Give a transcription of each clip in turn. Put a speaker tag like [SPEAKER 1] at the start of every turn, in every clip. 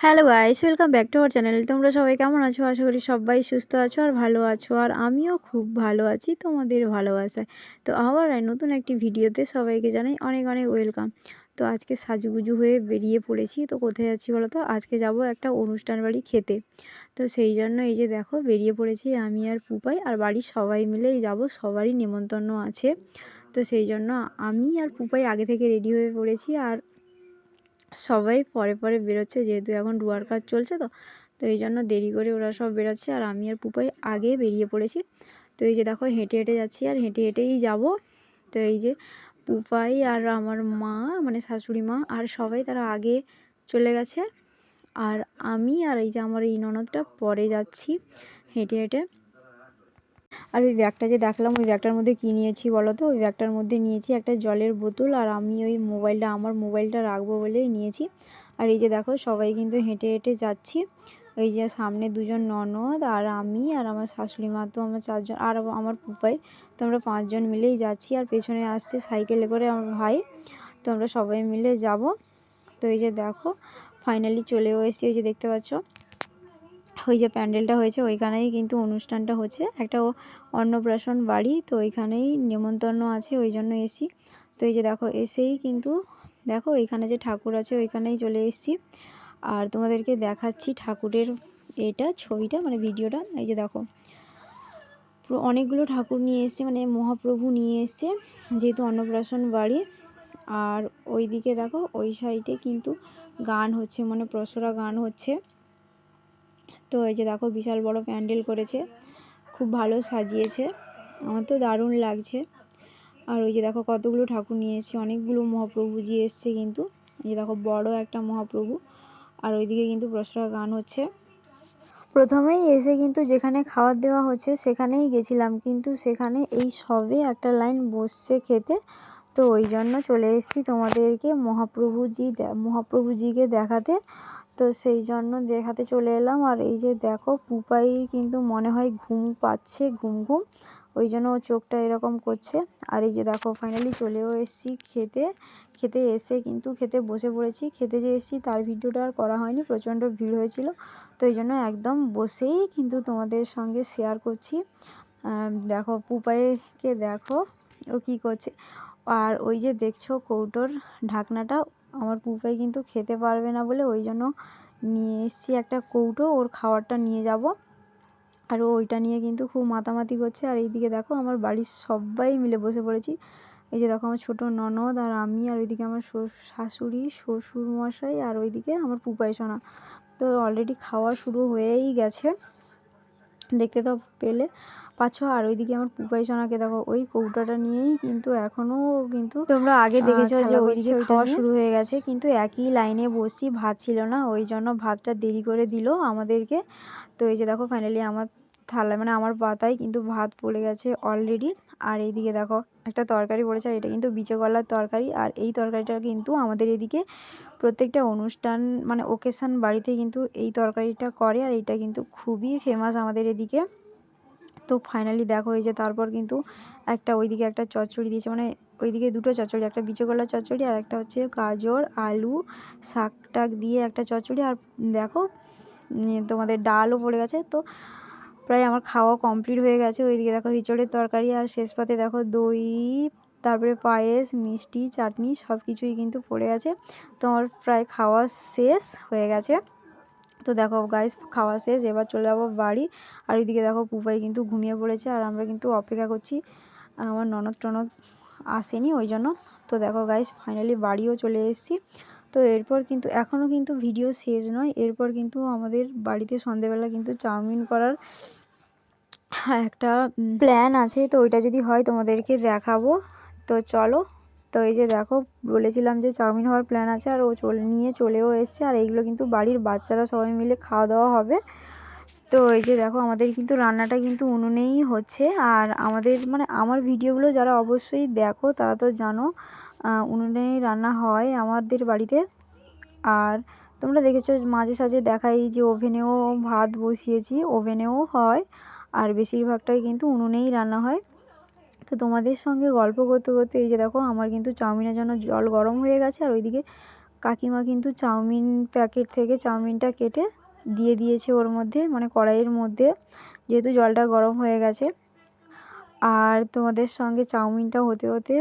[SPEAKER 1] Hello guys welcome back to our channel তোমরা সবাই কেমন আছো? আশা করি সবাই সুস্থ আছো আর ভালো আছো। আর আমিও খুব ভালো আছি, তোমাদের ভালোবাসায়। তো আবার নতুন একটি ভিডিওতে সবাইকে জানাই অনেক অনেক ওয়েলকাম তো আজকে সাজুগুজু হয়ে বেরিয়ে পড়েছি। তো কোথায় যাচ্ছি বলো তো? আজকে যাব একটা অনুষ্ঠান বাড়ি খেতে। তো সেই জন্য এই যে দেখো, বেরিয়ে পড়েছি আমি আর পুপাই আর বাড়ির সবাই মিলেই যাব, সবারই নেমন্তন্ন আছে। তো সেই জন্য আমি আর পুপাই আগে থেকে রেডি হয়ে পড়েছি। আর সবাই পরে পরে বেরোচ্ছে, যেহেতু এখন ডুয়ার কাজ চলছে তো। তো এই জন্য দেরি করে ওরা সব বেরোচ্ছে আর আমি আর পুপাই আগে বেরিয়ে পড়েছি। তো এই যে দেখো হেঁটে হেঁটে যাচ্ছি আর হেঁটে হেঁটেই যাব। তো এই যে পুপাই আর আমার মা মানে শাশুড়ি মা আর সবাই তারা আগে চলে গেছে। আর আমি আর এই যে আমার এই ননদটা পরে যাচ্ছি হেঁটে হেঁটে। আর ওই ব্যাগটা যে দেখলাম, ওই ব্যাগটার মধ্যে কী নিয়েছি বলো তো? ওই ব্যাগটার মধ্যে নিয়েছি একটা জলের বোতল আর আমি ওই মোবাইলটা, আমার মোবাইলটা রাখব বলেই নিয়েছি। আর এই যে দেখো, সবাই কিন্তু হেঁটে হেঁটে যাচ্ছি। ওই যে সামনে দুজন ননদ আর আমি আর আমার শাশুড়ি মা তো আমার চারজন, আর আমার পুপাই তো আমরা পাঁচজন মিলেই যাচ্ছি আর পেছনে আসছে সাইকেলে করে আমার ভাই। তো আমরা সবাই মিলে যাব। তো এই যে দেখো ফাইনালি চলেও এসেছি। ওই যে দেখতে পাচ্ছ ওই যে প্যান্ডেলটা হয়েছে, ওইখানেই কিন্তু অনুষ্ঠানটা হচ্ছে। একটা অন্নপ্রাশন বাড়ি, তো ওইখানেই নেমন্তন্ন আছে, ওই জন্য এসি তো এই যে দেখো, এসেই কিন্তু দেখো ওইখানে যে ঠাকুর আছে, ওইখানেই চলে এসেছি। আর তোমাদেরকে দেখাচ্ছি ঠাকুরের এটা ছবিটা মানে ভিডিওটা। এই যে দেখো অনেকগুলো ঠাকুর নিয়ে এসছে মানে মহাপ্রভু নিয়ে এসছে, যেহেতু অন্নপ্রাশন বাড়ি। আর ওই দিকে দেখো, ওই সাইডে কিন্তু গান হচ্ছে মানে প্রসরা গান হচ্ছে। তো এই যে দেখো বিশাল বড় প্যান্ডেল করেছে, খুব ভালো সাজিয়েছে, আমার তো দারুণ লাগছে। আর ওই যে দেখো কতগুলো ঠাকুর নিয়ে এসেছে, অনেকগুলো মহাপ্রভুজি এসছে কিন্তু, এই যে দেখো বড় একটা মহাপ্রভু। আর ওইদিকে কিন্তু প্রসরা গান হচ্ছে। প্রথমেই এসে কিন্তু যেখানে খাবার দেওয়া হচ্ছে সেখানেই গেছিলাম, কিন্তু সেখানে এই সবে একটা লাইন বসছে খেতে। তো ওই জন্য চলে এসেছি তোমাদেরকে মহাপ্রভুজি মহাপ্রভুজিকে দেখাতে। তো সেই জন্য দেখাতে চলে এলাম। আর এই যে দেখো পুপাই কিন্তু মনে হয় ঘুম পাচ্ছে, ঘুম ঘুম। ওই জন্য ও চোখটা এরকম করছে। আর এই যে দেখো ফাইনালি চলেও এসেছি খেতে। খেতে এসে কিন্তু খেতে বসে পড়েছি। খেতে যে এসেছি, তার ভিডিওটা আর করা হয়নি, প্রচণ্ড ভিড় হয়েছিল। তো এই জন্য একদম বসেই কিন্তু তোমাদের সঙ্গে শেয়ার করছি। দেখো, পুপাইকে দেখো, ও কি করছে। আর ওই যে দেখছ কৌটোর ঢাকনাটা আমার পুপাই কিন্তু খেতে পারবে না বলে ওই জন্য নিয়ে এসেছি একটা কৌটো, ওর খাবারটা নিয়ে যাব। আর ওইটা নিয়ে কিন্তু খুব মাতামাতি করছে আর এইদিকে দেখো আমার বাড়ির সবাই মিলে বসে পড়েছি। এই যে দেখো আমার ছোটো ননদ আর আমি আর ওইদিকে আমার শাশুড়ি শ্বশুর মশাই আর ওইদিকে আমার পুপাই সোনা। তো অলরেডি খাওয়া শুরু হয়েই গেছে। দেখতে তো পেলে পাচ্ছ। আর ওইদিকে আমার পুপাই সোনাকে দেখো ওই কৌটাটা নিয়েই কিন্তু এখনও কিন্তু তোমরা আগে দেখেছ যে ওইদিকে খাওয়া শুরু হয়ে গেছে। কিন্তু একই লাইনে বসি ভাত ছিল না ওই জন্য ভাতটা দেরি করে দিল আমাদেরকে। তো এই যে দেখো ফাইনালি আমার থালায় মানে আমার পাতায় কিন্তু ভাত পড়ে গেছে অলরেডি আর এইদিকে দেখো, একটা তরকারি পড়েছে আর এটা কিন্তু বিচে কলার তরকারি। আর এই তরকারিটা কিন্তু আমাদের এদিকে প্রত্যেকটা অনুষ্ঠান মানে ওকেশান বাড়িতে কিন্তু এই তরকারিটা করে। আর এটা কিন্তু খুবই ফেমাস আমাদের এদিকে। তো ফাইনালি দেখো, এই যে তারপর কিন্তু একটা ওইদিকে একটা চচ্চড়ি দিয়েছে। মানে ওইদিকে দুটো চচ্চড়ি, একটা বিচে কলার চচ্চড়ি আর একটা হচ্ছে গাজর, আলু, শাক টাক দিয়ে একটা চচ্চড়ি। আর দেখো তোমাদের ডালও পড়ে গেছে। তো প্রায় আমার খাওয়া কমপ্লিট হয়ে গেছে। ওইদিকে দেখো হিচড়ের তরকারি আর শেষ পাতে দেখো দই, তারপরে পায়েস, মিষ্টি, চাটনি সব কিছুই কিন্তু পড়ে আছে তো আমার প্রায় খাওয়া শেষ হয়ে গেছে। তো দেখো গাইস খাওয়া শেষ। এবার চলে যাব বাড়ি। আর ওইদিকে দেখো পুপাই কিন্তু ঘুমিয়ে পড়েছে আর আমরা কিন্তু অপেক্ষা করছি। আমার ননদ টনদ আসেনি ওই জন্য। তো দেখো গাইস ফাইনালি বাড়িও চলে এসেছি। তো এরপর কিন্তু এখনও কিন্তু ভিডিও শেষ নয়। এরপর কিন্তু আমাদের বাড়িতে সন্ধেবেলা কিন্তু চাউমিন করার একটা প্ল্যান আছে। তো ওইটা যদি হয় তোমাদেরকে দেখাবো। তো চলো। তো এই যে দেখো, বলেছিলাম যে চাউমিন হওয়ার প্ল্যান আছে আর ও চলে, নিয়ে চলেও এসছে। আর এইগুলো কিন্তু বাড়ির বাচ্চারা সবাই মিলে খাওয়া দাওয়া হবে। তো এই যে দেখো, আমাদের কিন্তু রান্নাটা কিন্তু উনুনেই হচ্ছে। আর আমাদের মানে আমার ভিডিওগুলো যারা অবশ্যই দেখো, তারা তো জানো উনুনেই রান্না হয় আমাদের বাড়িতে। আর তোমরা দেখেছ, মাঝে সাঝে দেখাই যে ওভেনেও ভাত বসিয়েছি, ওভেনেও হয়। আর বেশিরভাগটাই কিন্তু উনুনেই রান্না হয়। তো তোমাদের সঙ্গে গল্প করতে করতে এই যে দেখো, আমার কিন্তু চাউমিনের জন্য জল গরম হয়ে গেছে আর ওইদিকে কাকিমা কিন্তু চাউমিন প্যাকেট থেকে চাউমিনটা কেটে দিয়ে দিয়েছে ওর মধ্যে মানে কড়াইয়ের মধ্যে, যেহেতু জলটা গরম হয়ে গেছে। আর তোমাদের সঙ্গে চাউমিনটা হতে হতে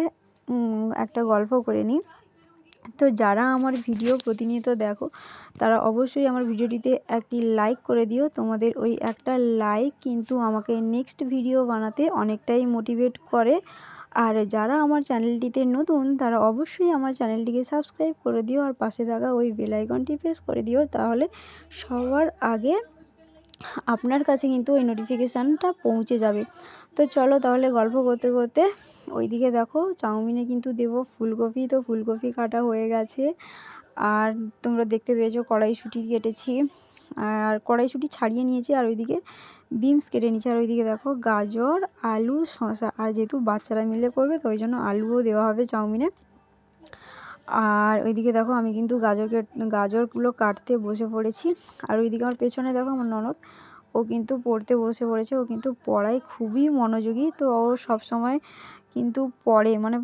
[SPEAKER 1] একটা গল্প করে নিই। তো যারা আমার ভিডিও প্রতিনিয়ত দেখো, তারা অবশ্যই আমার ভিডিওটিতে একটি লাইক করে দিও। তোমাদের ওই একটা লাইক কিন্তু আমাকে নেক্সট ভিডিও বানাতে অনেকটাই মোটিভেট করে। আর যারা আমার চ্যানেলটিতে নতুন, তারা অবশ্যই আমার চ্যানেলটিকে সাবস্ক্রাইব করে দিও আর পাশে থাকা ওই বেলাইকনটি প্রেস করে দিও। তাহলে সবার আগে আপনার কাছে কিন্তু ওই নোটিফিকেশানটা পৌঁছে যাবে। তো চলো তাহলে গল্প করতে করতে ওইদিকে দেখো চাউমিনে কিন্তু দেব ফুলকপি, তো ফুলকপি কাটা হয়ে গেছে। আর তোমরা দেখতে পেয়েছ কড়াইশুঁটি কেটেছি। আর কড়াইশুঁটি ছাড়িয়ে নিয়েছি আর ওইদিকে বিমস কেটে নিয়েছি। আর ওইদিকে দেখো গাজর, আলু, শসা। আর যেহেতু বাচ্চারা মিলে করবে, তো ওই জন্য আলুও দেওয়া হবে চাউমিনে। আর ওইদিকে দেখো আমি কিন্তু গাজর গাজরগুলো কাটতে বসে পড়েছি। আর ওইদিকে আমার পেছনে দেখো আমার ননদ, ও কিন্তু পড়তে বসে পড়েছে। ও কিন্তু পড়ায় খুবই মনোযোগী। তো ও সবসময় কিন্তু পড়ে মানে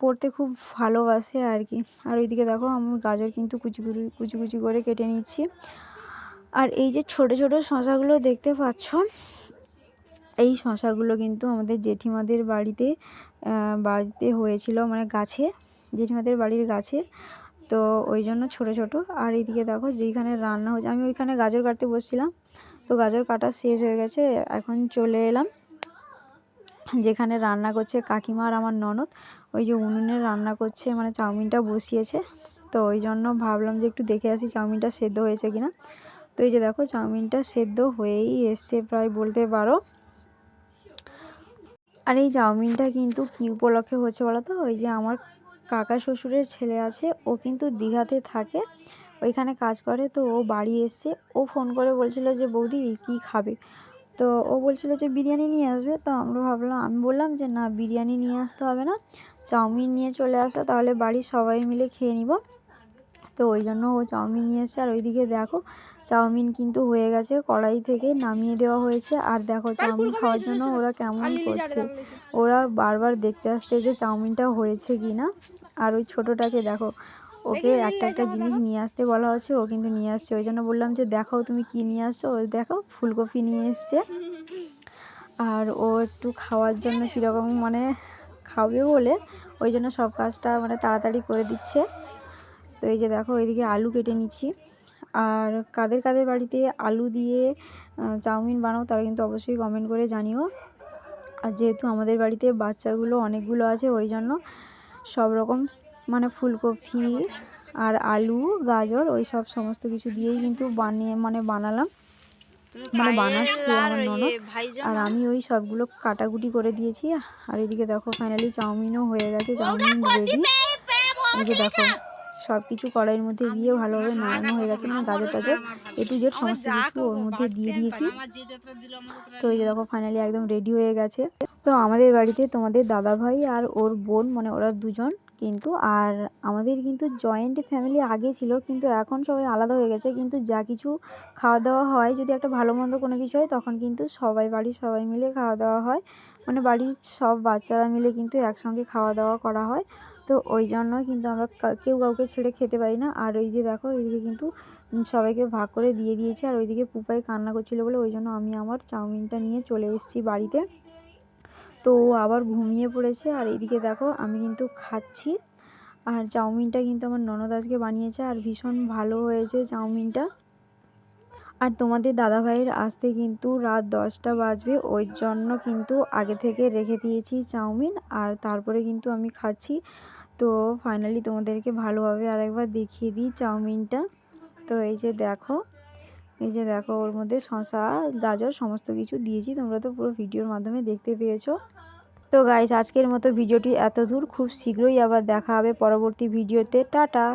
[SPEAKER 1] পড়তে খুব ভালোবাসে আর কি আর ওইদিকে দেখো, আমি গাজর কিন্তু কুচি কুচি কুচি কুচি করে কেটে নিচ্ছি। আর এই যে ছোট ছোট শশাগুলো দেখতে পাচ্ছ, এই শশাগুলো কিন্তু আমাদের জেঠিমাদের বাড়িতে বাড়িতে হয়েছিল মানে গাছে, জেঠিমাদের বাড়ির গাছে। তো ওই জন্য ছোটো ছোটো। আর এইদিকে দেখো, যেইখানে রান্না হচ্ছে, আমি ওইখানে গাজর কাটতে বসছিলাম। তো গাজর কাটা শেষ হয়ে গেছে, এখন চলে এলাম। যেখানে রান্না করছে কাকিমা আর আমার ননদ, ওই যে উনুনে রান্না করছে মানে চাউমিনটা বসিয়েছে। তো ওই জন্য ভাবলাম যে একটু দেখে আসি চাউমিনটা সেদ্ধ হয়েছে কিনা। তো এই যে দেখো, চাউমিনটা সেদ্ধ হয়েই এসছে প্রায় বলতে পারো। আর এই চাউমিনটা কিন্তু কী উপলক্ষে হচ্ছে বলো তো? ওই যে আমার কাকা শ্বশুরের ছেলে আছে, ও কিন্তু দীঘাতে থাকে, ওইখানে কাজ করে। তো ও বাড়ি এসছে, ও ফোন করে বলছিল যে, বৌদি, কী খাবে? তো ও বলছিল যে বিরিয়ানি নিয়ে আসবে। তো আমরা ভাবলাম আমি বললাম যে না বিরিয়ানি নিয়ে আসতে হবে না। চাউমিন নিয়ে চলে আসো তাহলে বাড়ির সবাই মিলে খেয়ে নিব। তো ওই জন্য ও চাউমিন নিয়ে এসছে। আর ওইদিকে দেখো চাউমিন কিন্তু হয়ে গেছে কড়াই থেকে নামিয়ে দেওয়া হয়েছে। আর দেখো চাউমিন খাওয়ার জন্য ওরা কেমন করছে। ওরা বারবার দেখতে আসছে যে চাউমিনটা হয়েছে কি না আর ওই ছোটোটাকে দেখো ওকে একটা একটা জিনিস নিয়ে আসতে বলা হচ্ছে ও কিন্তু নিয়ে আসছে। ওই জন্য বললাম যে দেখো তুমি কি নিয়ে আসছো? ও দেখো ফুলকপি নিয়ে এসছে। আর ও একটু খাওয়ার জন্য কীরকম মানে খাবে বলে ওই জন্য সব কাজটা মানে তাড়াতাড়ি করে দিচ্ছে। তো এই যে দেখো ওইদিকে আলু কেটে নিচ্ছি। আর কাদের কাদের বাড়িতে আলু দিয়ে চাউমিন বানাও তারা কিন্তু অবশ্যই কমেন্ট করে জানিও। আর যেহেতু আমাদের বাড়িতে বাচ্চাগুলো অনেকগুলো আছে ওই জন্য সব রকম মানে ফুলকপি আর আলু গাজর ওই সব সমস্ত কিছু দিয়েই কিন্তু বানিয়ে মানে বানালাম। মানে বানাচ্ছে আমার ননদ। আর আমি ওই সবগুলো কাটাকুটি করে দিয়েছি। আর এদিকে দেখো ফাইনালি চাউমিনও হয়ে গেছে চাউমিন রেডি যে দেখো সব কিছু কড়াইয়ের মধ্যে দিয়ে ভালোভাবে নাড়ানো হয়ে গেছে মানে গাজর টাজর এ টু জেড সমস্ত কিছু ওর মধ্যে দিয়ে দিয়েছি। তো এই যে দেখো ফাইনালি একদম রেডি হয়ে গেছে। তো আমাদের বাড়িতে তোমাদের দাদা ভাই আর ওর বোন মানে ওরা দুজন কিন্তু আর আমাদের কিন্তু জয়েন্ট ফ্যামিলি আগে ছিল, কিন্তু এখন সবাই আলাদা হয়ে গেছে। কিন্তু যা কিছু খাওয়া দাওয়া হয়, যদি একটা ভালো মন্দ কোনো কিছু হয়, তখন কিন্তু সবাই, বাড়ির সবাই মিলে খাওয়া দাওয়া হয়। মানে বাড়ির সব বাচ্চারা মিলে কিন্তু একসঙ্গে খাওয়া দাওয়া করা হয়। তো ওই জন্য কিন্তু আমরা কেউ কাউকে ছেড়ে খেতে পারি না। আর ওই যে দেখো এইদিকে কিন্তু সবাইকে ভাগ করে দিয়ে দিয়েছে। আর ওইদিকে পুপাই কান্না করছিল বলে, ওই জন্য আমি আমার চাউমিনটা নিয়ে চলে এসেছি বাড়িতে। তো আবার ঘুমিয়ে পড়েছে। আর এইদিকে দেখো, আমি কিন্তু খাচ্ছি। আর চাউমিনটা কিন্তু আমার ননদ আজকে বানিয়েছে আর ভীষণ ভালো হয়েছে চাউমিনটা। আর তোমাদের দাদাভাইয়ের আসতে কিন্তু রাত দশটা বাজবে, ওই জন্য কিন্তু আগে থেকে রেখে দিয়েছি চাউমিন। আর তারপরে কিন্তু আমি খাচ্ছি। তো ফাইনালি তোমাদেরকে ভালোভাবে আরেকবার দেখিয়ে দিই চাউমিনটা। তো এই যে দেখো এই যে দেখো, ওর মধ্যে শশা গাজর সমস্ত কিছু দিয়েছি। তোমরা তো পুরো ভিডিওর মাধ্যমে দেখতে পেয়েছ। তো গাইস আজকের মতো ভিডিওটি এত দূর খুব শীঘ্রই আবার দেখা হবে পরবর্তী ভিডিওতে। টাটা!